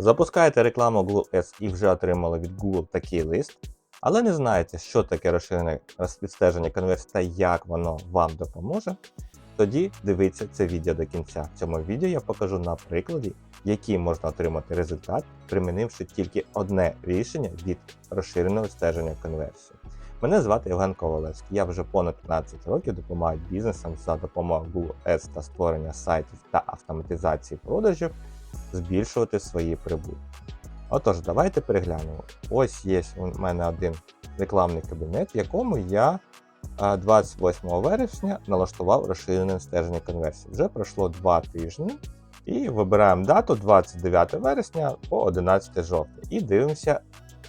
Запускаєте рекламу Google Ads і вже отримали від Google такий лист, але не знаєте, що таке розширене відстеження конверсій та як воно вам допоможе. Тоді дивіться це відео до кінця. В цьому відео я покажу на прикладі, який можна отримати результат, примінивши тільки одне рішення від розширеного стеження конверсії. Мене звати Євген Ковалевський. Я вже понад 15 років допомагаю бізнесам за допомогою Google Ads та створення сайтів та автоматизації продажів збільшувати свої прибутки. Отож, давайте переглянемо. Ось є у мене один рекламний кабінет, в якому я 28 вересня налаштував розширене стеження конверсій. Вже пройшло 2 тижні. І вибираємо дату 29 вересня по 11 жовтня. І дивимося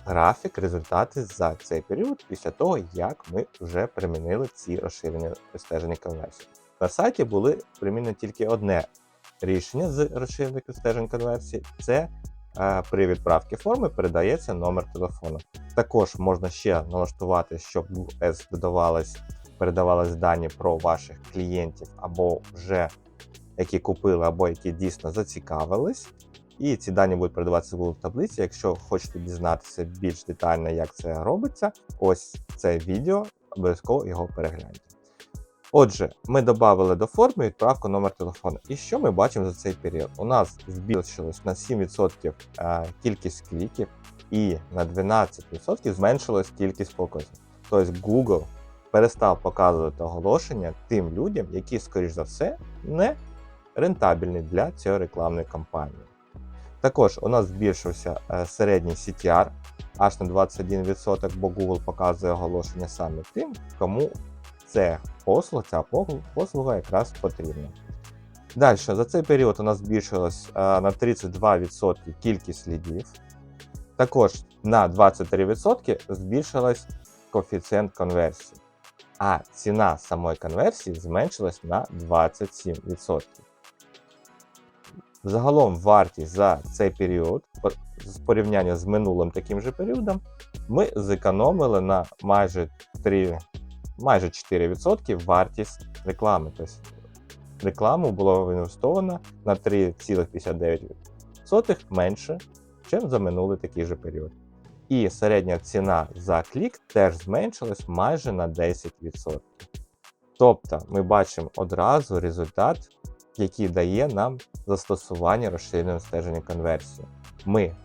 графік, результати за цей період після того, як ми вже примінили ці розширені стеження конверсій. На сайті були примінені тільки одне рішення з розширених стежень конверсій. Це е, при відправці форми передається номер телефону. Також можна ще налаштувати, щоб в передавались дані про ваших клієнтів або вже які купили, або які дійсно зацікавились. І ці дані будуть передаватися в Google таблиці. Якщо хочете дізнатися більш детально, як це робиться, ось це відео, обов'язково його перегляньте. Отже, ми додали до форми відправку номер телефону. І що ми бачимо за цей період? У нас збільшилось на 7% е, кількість кліків і на 12% зменшилась кількість показів. Тобто Google перестав показувати оголошення тим людям, які, скоріш за все, не рентабельні для цієї рекламної кампанії. Також у нас збільшився е, середній CTR аж на 21%, бо Google показує оголошення саме тим, кому це послуга, ця послуга якраз потрібна. Далі, за цей період у нас збільшилась е, на 32% кількість лідів. Також на 23% збільшилась коефіцієнт конверсії, а ціна самої конверсії зменшилась на 27%. Загалом вартість за цей період, з порівняння з минулим таким же періодом, ми зекономили на майже 3, майже 4% вартість реклами. Тобто рекламу було інвестовано на 3,59% менше, ніж за минулий такий же період. І середня ціна за клік теж зменшилась майже на 10%. Тобто ми бачимо одразу результат, який дає нам застосування розширеного стеження конверсії. Ми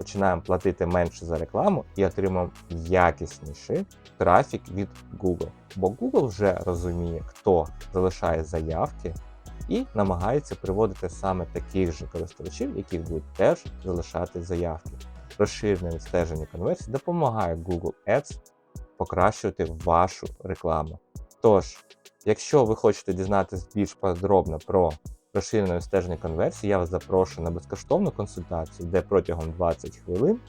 починаємо платити менше за рекламу і отримуємо якісніший трафік від Google. Бо Google вже розуміє, хто залишає заявки і намагається приводити саме таких же користувачів, які будуть теж залишати заявки. Розширене відстеження конверсії допомагає Google Ads покращувати вашу рекламу. Тож, якщо ви хочете дізнатися більш подробно про розширене відстеження конверсії, я вас запрошую на безкоштовну консультацію, де протягом 20 хвилин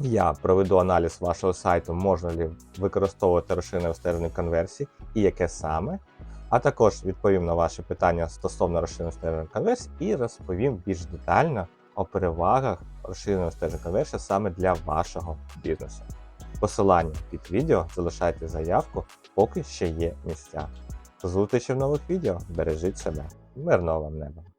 я проведу аналіз вашого сайту, можна ли використовувати розширене відстеження конверсії і яке саме. А також відповім на ваші питання стосовно розширеного стеження конверсії і розповім більш детально о перевагах розширеного стеження конверсії саме для вашого бізнесу. Посилання під відео залишайте заявку, поки ще є місця. До зустрічі в нових відео. Бережіть себе. Мирного вам неба!